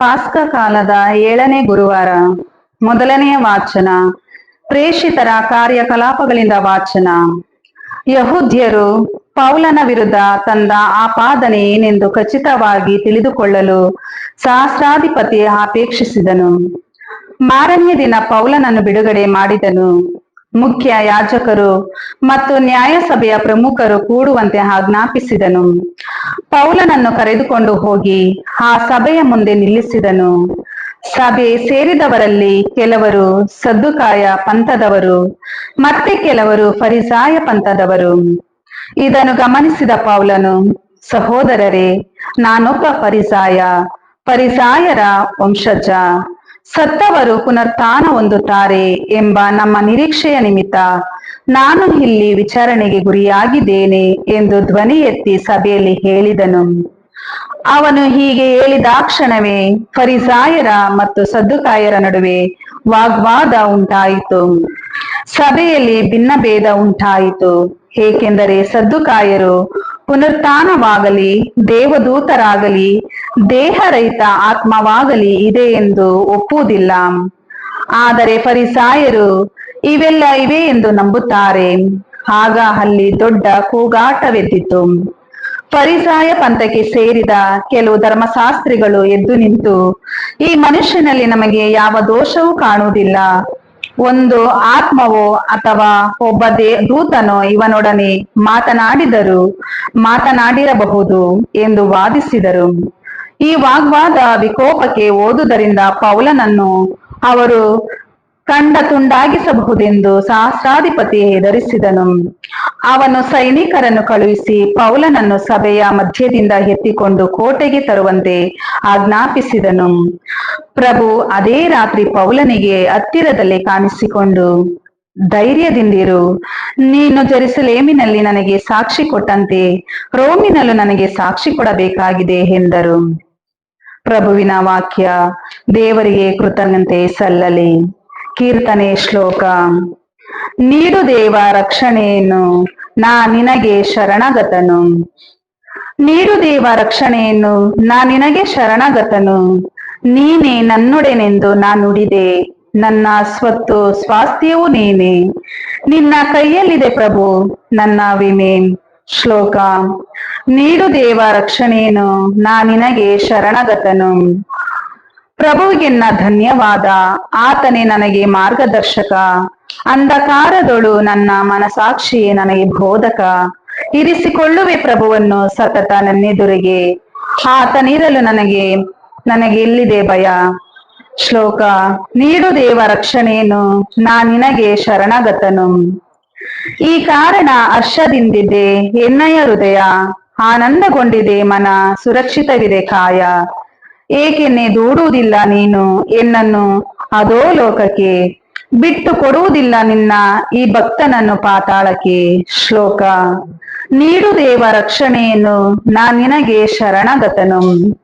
ಪಾಸ್ಕ ಕಾಲದ ಏಳನೇ ಗುರುವಾರ, ಮೊದಲನೆಯ ವಾಚನ, ಪ್ರೇಷಿತರ ಕಾರ್ಯಕಲಾಪಗಳಿಂದ ವಾಚನ. ಯಹೂದ್ಯರು ಪೌಲನ ವಿರುದ್ಧ ತಂದ ಆಪಾದನೆ ಏನೆಂದು ಖಚಿತವಾಗಿ ತಿಳಿದುಕೊಳ್ಳಲು ಸಹಸ್ರಾಧಿಪತಿ ಅಪೇಕ್ಷಿಸಿದನು ಮಾರನೆಯ ದಿನ ಪೌಲನನ್ನು ಬಿಡುಗಡೆ ಮಾಡಿದನು. ಮುಖ್ಯ ಯಾಜಕರು ಮತ್ತು ನ್ಯಾಯಸಭೆಯ ಪ್ರಮುಖರು ಕೂಡುವಂತೆ ಆಜ್ಞಾಪಿಸಿದನು. ಪೌಲನನ್ನು ಕರೆದುಕೊಂಡು ಹೋಗಿ ಆ ಸಭೆಯ ಮುಂದೆ ನಿಲ್ಲಿಸಿದನು. ಸಭೆ ಸೇರಿದವರಲ್ಲಿ ಕೆಲವರು ಸದ್ದುಕಾಯ ಪಂಥದವರು, ಮತ್ತೆ ಕೆಲವರು ಫರಿಸಾಯ ಪಂಥದವರು. ಇದನ್ನು ಗಮನಿಸಿದ ಪೌಲನು, ಸಹೋದರರೇ, ನಾನೊಬ್ಬ ಪರಿಸಾಯ ಪರಿಸಾಯರ ವಂಶಜ ಸತ್ತವರು ಪುನರ್ತಾನ ಹೊಂದುತ್ತಾರೆ ಎಂಬ ನಮ್ಮ ನಿರೀಕ್ಷೆಯ ನಿಮಿತ್ತ ನಾನು ಇಲ್ಲಿ ವಿಚಾರಣೆಗೆ ಗುರಿಯಾಗಿದ್ದೇನೆ ಎಂದು ಧ್ವನಿ ಎತ್ತಿ ಸಭೆಯಲ್ಲಿ ಹೇಳಿದನು. ಅವನು ಹೀಗೆ ಹೇಳಿದಾಕ್ಷಣವೇ ಫರಿಸಾಯರ ಮತ್ತು ಸದ್ದುಕಾಯರ ನಡುವೆ ವಾಗ್ವಾದ ಉಂಟಾಯಿತು. ಸಭೆಯಲ್ಲಿ ಭಿನ್ನಭೇದ ಉಂಟಾಯಿತು. ಏಕೆಂದರೆ ಸದ್ದುಕಾಯರು ಪುನರ್ತಾನವಾಗಲಿ ದೇವದೂತರಾಗಲಿ, ದೇಹರಹಿತ ಆತ್ಮವಾಗಲಿ ಇದೆ ಎಂದು ಒಪ್ಪುವುದಿಲ್ಲ. ಆದರೆ ಪರಿಸಾಯರು ಇವೆಲ್ಲ ಇವೆ ಎಂದು ನಂಬುತ್ತಾರೆ. ಆಗ ಅಲ್ಲಿ ದೊಡ್ಡ ಕೂಗಾಟವೆದ್ದಿತು. ಪರಿಸಾಯ ಪಂಥಕ್ಕೆ ಸೇರಿದ ಕೆಲವು ಧರ್ಮಶಾಸ್ತ್ರಿಗಳು ಎದ್ದು ನಿಂತು, ಈ ಮನುಷ್ಯನಲ್ಲಿ ನಮಗೆ ಯಾವ ದೋಷವೂ ಕಾಣುವುದಿಲ್ಲ. ಒಂದು ಆತ್ಮವೋ ಅಥವಾ ಒಬ್ಬ ದೇ, ದೂತನೋ ಇವನೊಡನೆ ಮಾತನಾಡಿದರು ಮಾತನಾಡಿರಬಹುದು ಎಂದು ವಾದಿಸಿದರು. ಈ ವಾಗ್ವಾದ ವಿಕೋಪಕ್ಕೆ ಓದುದರಿಂದ ಪೌಲನನ್ನು ಅವರು ಕಂಡ ತುಂಡಾಗಿಸಬಹುದೆಂದು ಸಹಸ್ರಾಧಿಪತಿ ಹೆದರಿಸಿದನು. ಅವನು ಸೈನಿಕರನ್ನು ಕಳುಹಿಸಿ ಪೌಲನನ್ನು ಸಭೆಯ ಮಧ್ಯದಿಂದ ಎತ್ತಿಕೊಂಡು ಕೋಟೆಗೆ ತರುವಂತೆ ಆಜ್ಞಾಪಿಸಿದನು. ಪ್ರಭು, ಅದೇ ರಾತ್ರಿ ಪೌಲನಿಗೆ ಹತ್ತಿರದಲ್ಲಿ ಕಾಣಿಸಿಕೊಂಡು ಧೈರ್ಯದಿಂದಿರು ನೀನು ಜರಿಸಲೇಮಿನಲ್ಲಿ ನನಗೆ ಸಾಕ್ಷಿ ಕೊಟ್ಟಂತೆ, ರೋಮಿನಲ್ಲೂ ನನಗೆ ಸಾಕ್ಷಿ ಕೊಡಬೇಕಾಗಿದೆ ಎಂದರು. ಪ್ರಭುವಿನ ವಾಕ್ಯ, ದೇವರಿಗೆ ಕೃತಜ್ಞತೆ ಸಲ್ಲಲಿ. ಕೀರ್ತನೆ ಶ್ಲೋಕ. ನೀಡು ದೇವ ರಕ್ಷಣೆಯನ್ನು, ನಾ ನಿನಗೆ ಶರಣಗತನು. ನೀಡು ದೇವ ರಕ್ಷಣೆಯನ್ನು, ನಾ ನಿನಗೆ ಶರಣಗತನು. ನೀನೇ ನನ್ನೊಡೆನೆಂದು ನಾ ನುಡಿದೆ, ನನ್ನ ಸ್ವತ್ತು ಸ್ವಾಸ್ಥ್ಯವೂ ನೀನೆ. ನಿನ್ನ ಕೈಯಲ್ಲಿದೆ ಪ್ರಭು, ನನ್ನ ವಿಮೆ. ಶ್ಲೋಕ. ನೀಡು ದೇವ ರಕ್ಷಣೆಯನ್ನು, ನಾ ನಿನಗೆ ಶರಣಗತನು. ಪ್ರಭುವಿಗೆನ್ನ ಧನ್ಯವಾದ. ಆತನೇ ನನಗೆ ಮಾರ್ಗದರ್ಶಕ. ಅಂಧಕಾರದೊಳು ನನ್ನ ಮನಸಾಕ್ಷಿಯೇ ನನಗೆ ಬೋಧಕ. ಇರಿಸಿಕೊಳ್ಳುವೆ ಪ್ರಭುವನ್ನು ಸತತ ನನ್ನೆದುರಿಗೆ. ಆತನಿರಲು ನನಗೆ ನನಗೆ ಎಲ್ಲಿದೆ ಭಯ? ಶ್ಲೋಕ, ನೀಡು ದೇವ ರಕ್ಷಣೆಯನ್ನು, ನಾ ನಿನಗೆ ಶರಣಗತನು. ಈ ಕಾರಣ ಹರ್ಷದಿಂದಿದೆ, ಎನ್ನಯ ಹೃದಯ, ಆನಂದಗೊಂಡಿದೆ ಮನ, ಸುರಕ್ಷಿತವಿದೆ ಕಾಯ. ಏಕೆನ್ನೆ ದೂಡುವುದಿಲ್ಲ ನೀನು? ಎನ್ನನ್ನು ಅದೋ ಲೋಕಕ್ಕೆ ಬಿಟ್ಟು ಕೊಡುವುದಿಲ್ಲ ನಿನ್ನ ಈ ಭಕ್ತನನ್ನು ಪಾತಾಳಕ್ಕೆ. ಶ್ಲೋಕ. ನೀಡು ದೇವ ರಕ್ಷಣೆಯನ್ನು, ನಾ ನಿನಗೆ ಶರಣಗತನು.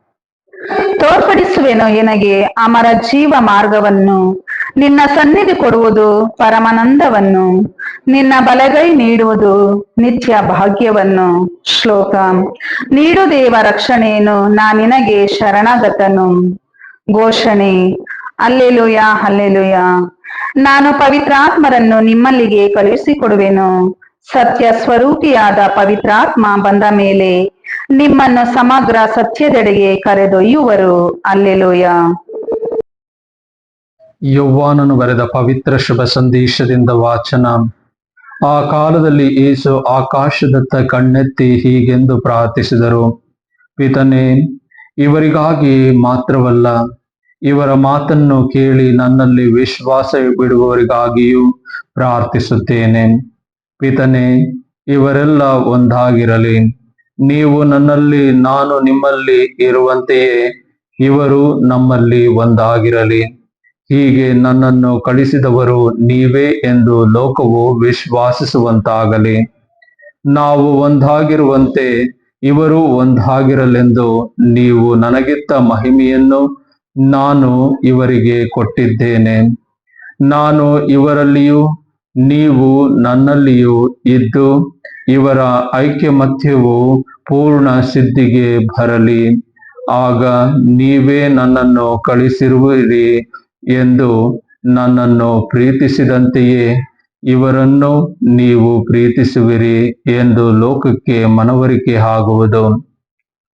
ತೋರ್ಪಡಿಸುವೆನು ನಿನಗೆ ಅಮರ ಜೀವ ಮಾರ್ಗವನ್ನು. ನಿನ್ನ ಸನ್ನಿಧಿ ಕೊಡುವುದು ಪರಮಾನಂದವನ್ನು. ನಿನ್ನ ಬಲಗೈ ನೀಡುವುದು ನಿತ್ಯ ಭಾಗ್ಯವನ್ನು. ಶ್ಲೋಕ. ನೀಡು ದೇವ ರಕ್ಷಣೆಯನ್ನು, ನಾ ನಿನಗೆ ಶರಣಗತನು. ಘೋಷಣೆ. ಅಲ್ಲೆಲುಯ ಅಲ್ಲೆಲುಯ ನಾನು ಪವಿತ್ರಾತ್ಮರನ್ನು ನಿಮ್ಮಲ್ಲಿಗೆ ಕಳುಹಿಸಿಕೊಡುವೆನು. ಸತ್ಯ ಸ್ವರೂಪಿಯಾದ ಪವಿತ್ರಾತ್ಮ ಬಂದ ಮೇಲೆ ನಿಮ್ಮನ್ನು ಸಮಗ್ರ ಸತ್ಯದೆಡೆಗೆ ಕರೆದೊಯ್ಯುವರು. ಅಲ್ಲೆಲುಯ ಯೌವಾನನು ಬರೆದ ಪವಿತ್ರ ಶುಭ ಸಂದೇಶದಿಂದ ವಾಚನ. ಆ ಕಾಲದಲ್ಲಿ ಏಸು ಆಕಾಶದತ್ತ ಕಣ್ಣೆತ್ತಿ ಹೀಗೆಂದು ಪ್ರಾರ್ಥಿಸಿದರು. ಪಿತನೇ, ಇವರಿಗಾಗಿ ಮಾತ್ರವಲ್ಲ, ಇವರ ಮಾತನ್ನು ಕೇಳಿ ನನ್ನಲ್ಲಿ ವಿಶ್ವಾಸ ಬಿಡುವವರಿಗಾಗಿಯೂ ಪ್ರಾರ್ಥಿಸುತ್ತೇನೆ. ಪಿತನೆ, ಇವರೆಲ್ಲ ಒಂದಾಗಿರಲಿ. ನೀವು ನನ್ನಲ್ಲಿ, ನಾನು ನಿಮ್ಮಲ್ಲಿ ಇರುವಂತೆಯೇ, ಇವರು ನಮ್ಮಲ್ಲಿ ಒಂದಾಗಿರಲಿ. ಹೀಗೆ ನನ್ನನ್ನು ಕಳಿಸಿದವರು ನೀವೇ ಎಂದು ಲೋಕವು ವಿಶ್ವಾಸಿಸುವಂತಾಗಲಿ. ನಾವು ಒಂದಾಗಿರುವಂತೆ ಇವರು ಒಂದಾಗಿರಲೆಂದು ನೀವು ನನಗಿತ್ತ ಮಹಿಮೆಯನ್ನು ನಾನು ಇವರಿಗೆ ಕೊಟ್ಟಿದ್ದೇನೆ. ನಾನು ಇವರಲ್ಲಿಯೂ, ನೀವು ನನ್ನಲ್ಲಿಯೂ ಇದ್ದು ಇವರ ಐಕ್ಯಮತ್ಯವು ಪೂರ್ಣ ಸಿದ್ಧಿಗೆ ಬರಲಿ. ಆಗ ನೀವೇ ನನ್ನನ್ನು ಕಳಿಸಿರುವಿರಿ ಎಂದು ನನ್ನನ್ನು ಪ್ರೀತಿಸಿದಂತೆಯೇ ಇವರನ್ನು ನೀವು ಪ್ರೀತಿಸುವಿರಿ ಎಂದು ಲೋಕಕ್ಕೆ ಮನವರಿಕೆ ಆಗುವುದು.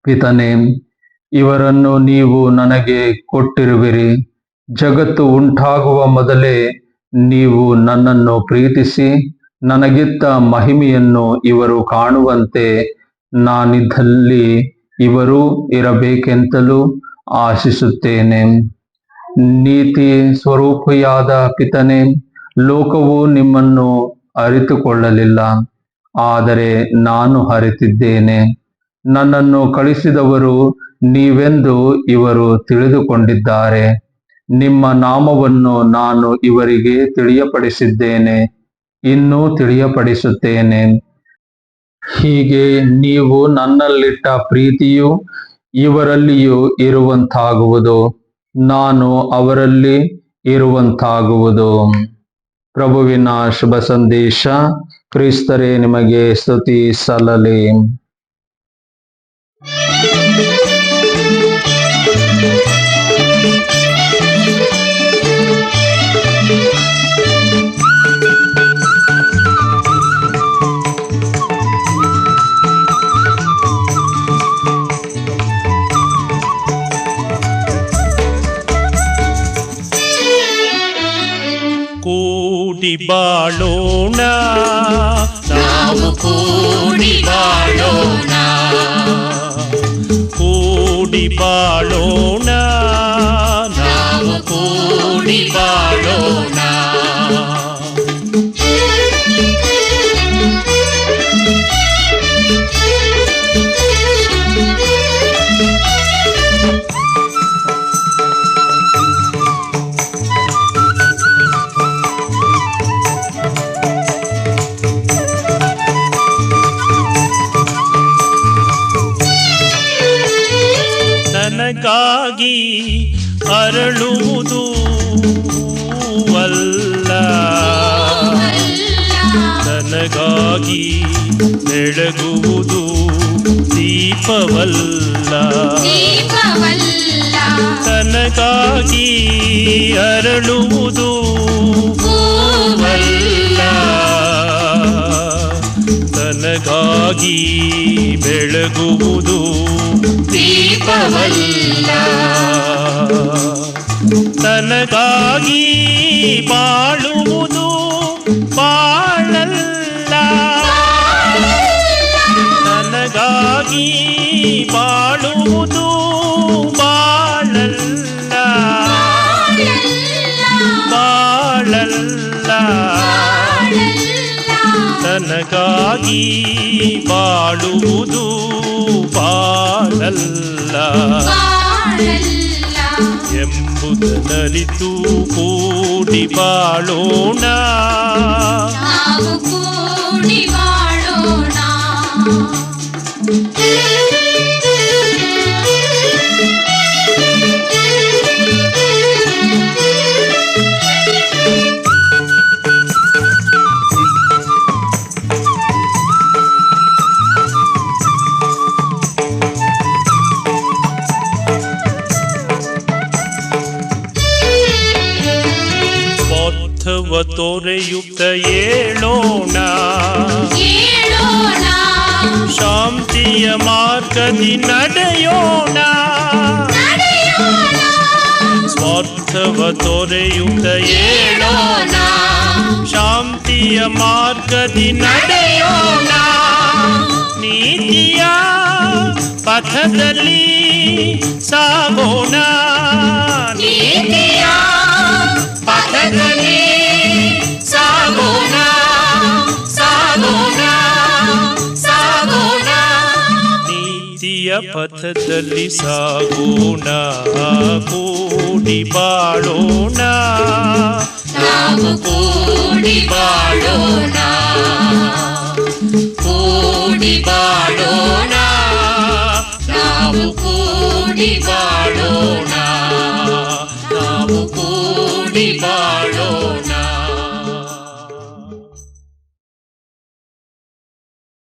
ಪಿತನೆ, ಇವರನ್ನು ನೀವು ನನಗೆ ಕೊಟ್ಟಿರುವಿರಿ. ಜಗತ್ತು ಉಂಟಾಗುವ ಮೊದಲೇ ನೀವು ನನ್ನನ್ನು ಪ್ರೀತಿಸಿ ನನಗಿತ್ತ ಮಹಿಮೆಯನ್ನು ಇವರು ಕಾಣುವಂತೆ ನಾನಿದ್ದಲ್ಲಿ ಇವರು ಇರಬೇಕೆಂತಲೂ ಆಶಿಸುತ್ತೇನೆ. ನೀತಿ ಸ್ವರೂಪಿಯಾದ ಪಿತನೆ, ಲೋಕವು ನಿಮ್ಮನ್ನು ಅರಿತುಕೊಳ್ಳಲಿಲ್ಲ. ಆದರೆ ನಾನು ಅರಿತಿದ್ದೇನೆ. ನನ್ನನ್ನು ಕಳಿಸಿದವರು ನೀವೆಂದು ಇವರು ತಿಳಿದುಕೊಂಡಿದ್ದಾರೆ. ನಿಮ್ಮ ನಾಮವನ್ನು ನಾನು ಇವರಿಗೆ ತಿಳಿಯಪಡಿಸಿದ್ದೇನೆ. ಇನ್ನೂ ತಿಳಿಯಪಡಿಸುತ್ತೇನೆ. ಹೀಗೆ ನೀವು ನನ್ನಲ್ಲಿಟ್ಟ ಪ್ರೀತಿಯು ಇವರಲ್ಲಿಯೂ ಇರುವಂತಾಗುವುದು. ನಾನು ಅವರಲ್ಲಿ ಇರುವಂತಾಗುವುದು. ಪ್ರಭುವಿನ ಶುಭ ಸಂದೇಶ ಕ್ರಿಸ್ತರೇ ನಿಮಗೆ ಸ್ತುತಿ ಸಲ್ಲಲಿ. ಕೂಡಿ ಬಾಳೋಣ ನಾವು ಕೂಡಿ ಬಾಳೋಣ ಕೂಡಿ ಬಾಳೋಣ ನಾವು ಕೂಡಿ ಬಾಳೋಣ ನನಗಾಗಿ ಅರಳುವುದು ಅಲ್ಲ. ನನಗಾಗಿ ಬೆಳಗುವುದು ದೀಪವಲ್ಲ. ತನಗಾಗಿ ಅರಳುವುದು ಅಲ್ಲ. ತನಗಾಗಿ ಬೆಳಗುವುದು ದೀಪವಲ್ಲ ತನಗಾಗಿ ಬಾಳುವುದು ಬಾಳಲ್ಲ ನನಗಾಗಿ ಬಾಳುವುದು ಬಾಳಲ್ಲ ಬಾಳಲ್ಲ ನನಗಾಗಿ ಬಾಳುವುದು ಬಾಳಲ್ಲ ಎಂಬುದನರಿತು ಕೂಡಿ ಬಾಳೋಣ ತೊರೆಯುತ್ತ ಏಳೋಣ. ಶಾಂತಿಯ ಮಾರ್ಗದಿ ನಡೆಯೋಣ. ಸ್ವಾರ್ಥವ ತೊರೆಯುತ್ತ ಏಳೋಣ. ಶಾಂತಿಯ ಮಾರ್ಗದಿ ನಡೆಯೋಣ. ನೀತಿಯ ಪಥದಲ್ಲಿ ಸಾಗೋಣ. ನೀತಿಯ ನೀತಿಯ ಪಥದಲ್ಲಿ ಸಾಗೋಣ ಕೂಡಿ ಬಾಳೋಣ ನಾವು ಕೂಡಿ ಬಾಳೋಣ ಕೂಡಿ ಬಾಳೋಣ ನಾವು ಕೂಡಿ ಬಾಳೋಣ